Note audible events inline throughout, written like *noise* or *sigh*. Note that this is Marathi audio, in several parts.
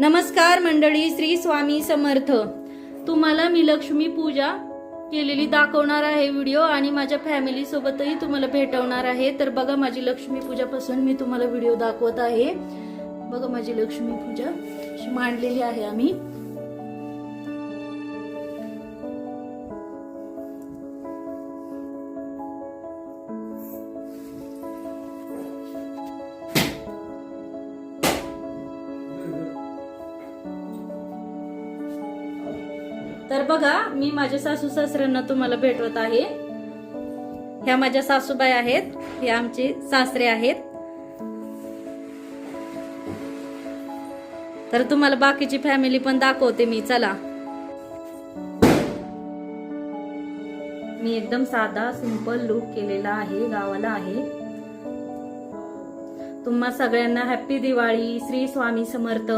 नमस्कार मंडळी श्री स्वामी समर्थ. तुम्हाला मी लक्ष्मी पूजा केलेली दाखवणार आहे व्हिडिओ आणि माझ्या फॅमिली सोबतही तुम्हाला भेटवणार आहे. तर बघा माझी लक्ष्मी पूजापासून मी तुम्हाला व्हिडिओ दाखवत आहे. बघा माझी लक्ष्मी पूजा मांडलेली आहे आम्ही. तर बघा मी माझ्या सासू सासऱ्यांना तुम्हाला भेटवत आहे. ह्या माझ्या सासूबाई आहेत हे आमचे सासरे आहेत. तर तुम्हाला बाकीची फॅमिली पण दाखवते मी चला. मी एकदम साधा सिंपल लुक केलेला आहे गावाला आहे. तुम्हा सगळ्यांना हॅप्पी दिवाळी श्री स्वामी समर्थ.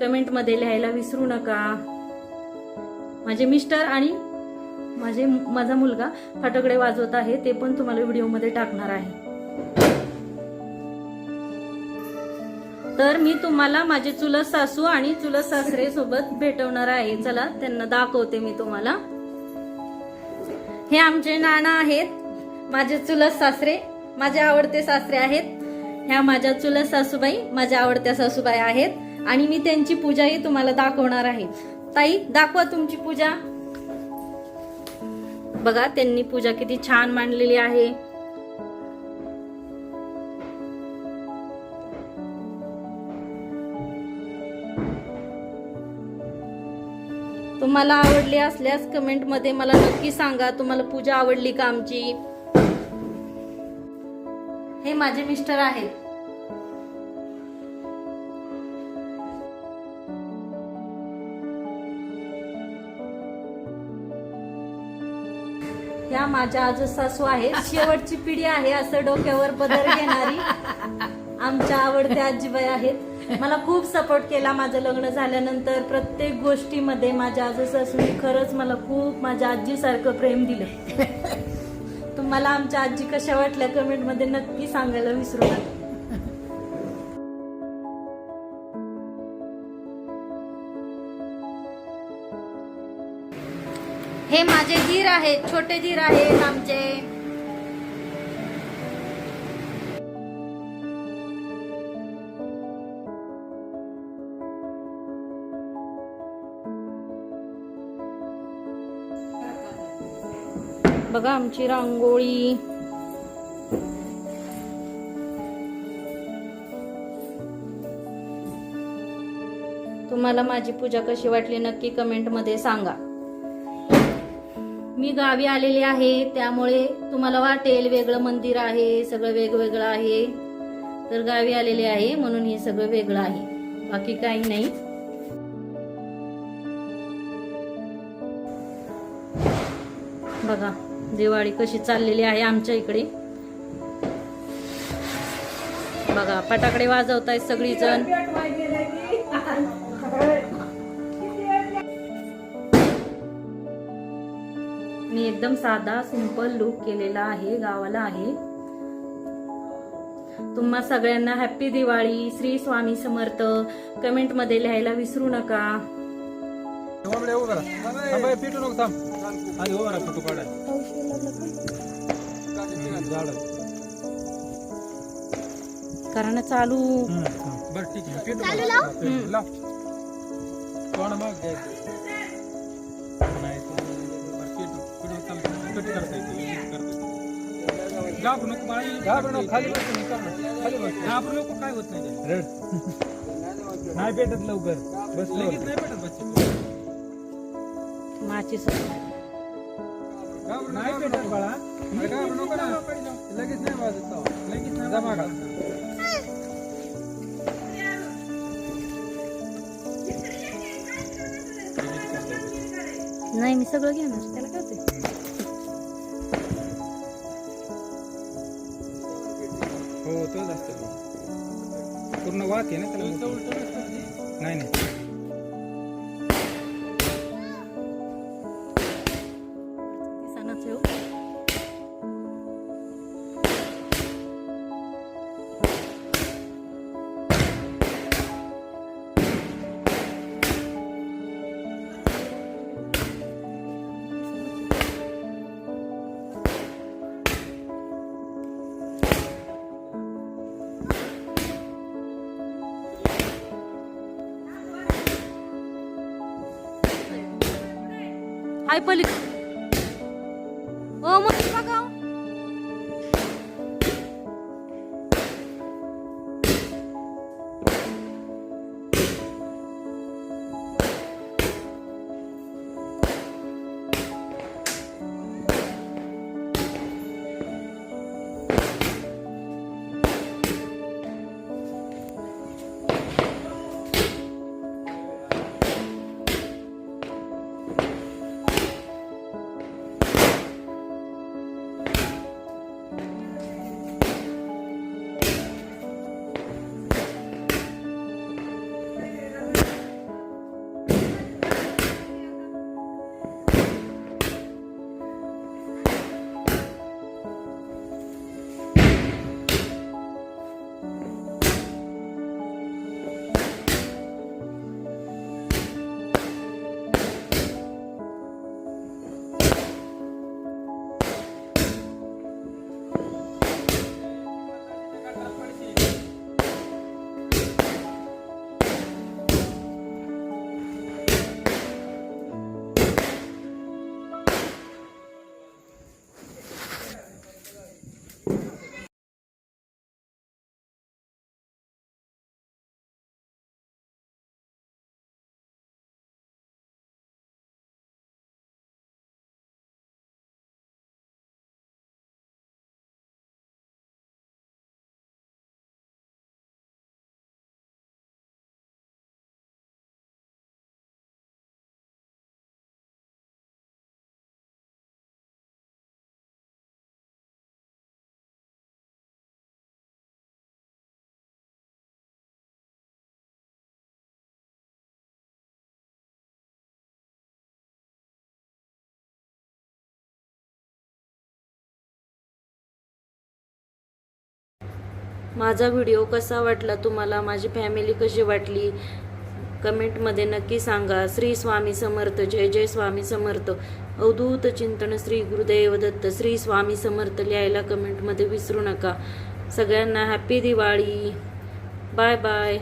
कमेंटमध्ये लिहायला विसरू नका. माझे मिस्टर आणि माझे माझा मुलगा फाटकडे वाजवत आहे ते पण तुम्हाला व्हिडिओमध्ये टाकणार आहे. तर मी तुम्हाला माझे चुलत सासू आणि चुलत सासरे सोबत भेटवणार आहे. चला त्यांना दाखवते मी तुम्हाला. हे आमचे नाना आहेत माझे चुलत सासरे माझे आवडते सासरे आहेत. ह्या माझ्या चुलत सासूबाई माझ्या आवडत्या सासूबाई आहेत. आणि मी त्यांची पूजाही तुम्हाला दाखवणार आहे. ताई दाखवा तुमची पूजा. बघा त्यांनी पूजा किती छान मांडलेली आहे. तुम्हाला आवडली असल्यास कमेंटमध्ये मला नक्की सांगा तुम्हाला पूजा आवडली का आमची? हे माझे मिस्टर आहेत. माझ्या आज सासू आहेत. शेवटची पिढी आहे असं डोक्यावर पदर *laughs* घेणारी आमच्या आवडत्या आजीबाई आहेत. मला खूप सपोर्ट केला माझं लग्न झाल्यानंतर प्रत्येक गोष्टीमध्ये माझ्या आज सासूने खरंच मला खूप माझ्या आजीसारखं प्रेम दिलं. *laughs* तुम्हाला आमच्या आजी कशा वाटल्या कमेंटमध्ये नक्की सांगायला विसरू नका. हे माझे धीर आहेत छोटे धीर आहेत आमचे. बघा आमची रांगोळी. तुम्हाला माझी पूजा कशी वाटली नक्की कमेंटमध्ये सांगा. मी गावी आलेले आहे त्यामुळे तुम्हाला वाटेल वेगळं मंदिर आहे सगळं वेगवेगळं आहे. तर गावी आलेले आहे म्हणून हे सगळं वेगळं आहे. बाकी काही नाही. बघा दिवाळी कशी चाललेली आहे आमच्या इकडे. बघा फटाकडे वाजवतायत सगळीजण. मी एकदम साधा सिंपल लुक केलेला आहे गावाला आहे. तुम्हा सगळ्यांना हॅप्पी दिवाळी श्री स्वामी समर्थ. कमेंटमध्ये लिहायला विसरू नका. कारण चालू. बरं ठीक आहे. थांब कट करता येते edit करता येते. घाबरू नको बाळा घाबरू नको खाली बस तुम्ही, कर ना. खाली बस घाबरू नको काय होत नाही रेड. नाही पेटत लवकर. नाही पेटत बच्चे माचीस नाही पेटत बाळा. घाबरू नको ना लगेच नाही वाजत. लगेच नाही जमा घाल नाही मी सगळं घेणार. त्याला काय होतंय? असतो पूर्ण वाक आहे ना त्याला? नाही नाही. हाय पली ओ मग बघा. माझा व्हिडिओ कसा वाटला तुम्हाला? माझी फॅमिली कशी वाटली? कमेंटमध्ये नक्की सांगा. श्री स्वामी समर्थ जय जय स्वामी समर्थ. अवधूत चिंतन श्री गुरुदेव दत्त. श्री स्वामी समर्थ लिहायला कमेंटमध्ये विसरू नका. सगळ्यांना हॅपी दिवाळी. Bye bye